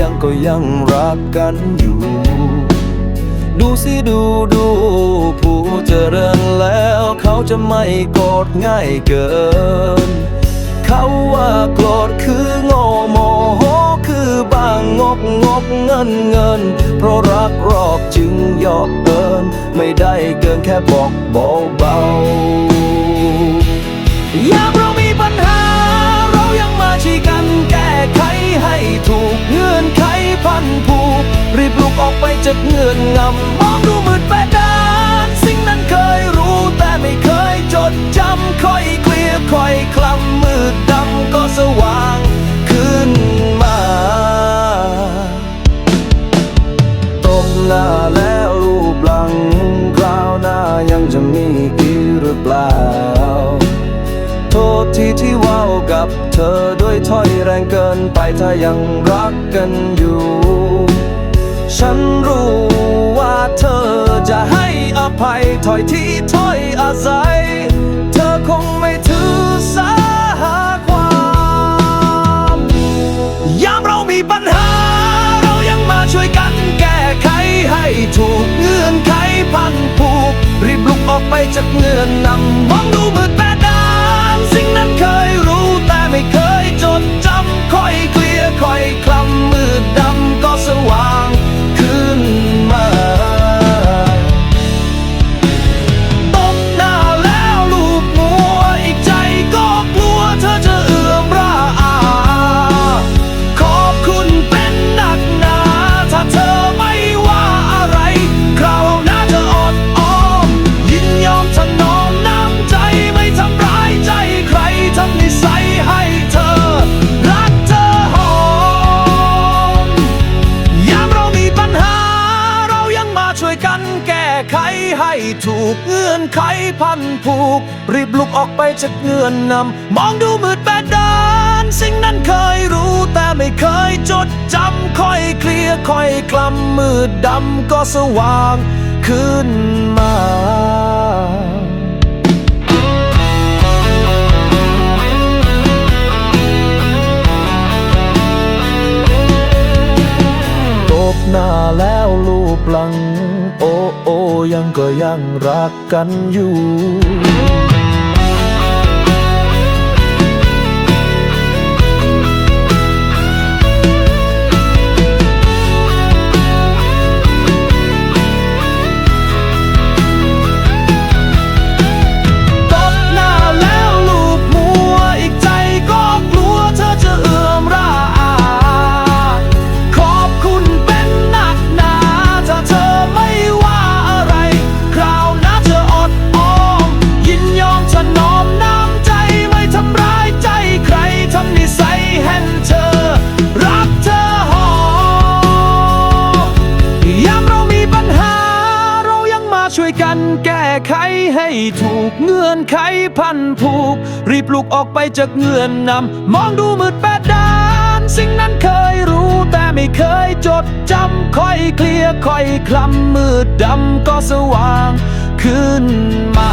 ยังก็ยังรักกันอยู่ ดูสิดูดูผู้เจริญแล้วเขาจะไม่โกรธง่ายเกิน เขาว่าโกรธคือโง่โมโหคือบางงกงกเงินเงิน เพราะรักรอบจึงยอบเกิน ไม่ได้เกินแค่บอกเบาเบาๆยา จากเงื่อนงำมองดูมืดแปดด้าน สิ่งนั้นเคยรู้แต่ไม่เคยจดจำค่อยเคลียค่อยคลำมืดดำก็สว่างขึ้นมาตบหน้าแล้วรูปหลังคราวหน้ายังจะมีอีกหรือเปล่า โทษทีที่ว้ากับเธอด้วยถ้อยแรงเกินไปถ้ายังรักกันอยู่ ฉันรู้ว่าเธอจะให้อภัยถ้อยที่ถ้อยอาศัย เธอคงไม่ถือสาความยามเรามีปัญหา เรายังมาช่วยกันแก้ไขให้ถูกเงื่อนไขพันผูกรีบลุกออกไปจากเงื่อนนำ กันแก้ไขให้ถูกเงื่อนไขพันผูก รีบลุกออกไปจากเงื่อนนำ มองดูมืดแปดด้าน สิ่งนั้นเคยรู้แต่ไม่เคยจดจำค่อยเคลียร์ค่อยคลำมืดดำก็สว่างขึ้นมาตบหน้าแล้วรู ปลัง โอ้โอ้ยังก็ยังรักกันอยู่ วยกันแก้ไขให้ถูกเงื่อนไขพันผูก รีบลุกออกไปจากเงื่อนนำ มองดูมืดแปดด้าน สิ่งนั้นเคยรู้แต่ไม่เคยจดจำค่อยเคลียร์ค่อยคลำมืดดำก็สว่างขึ้นมา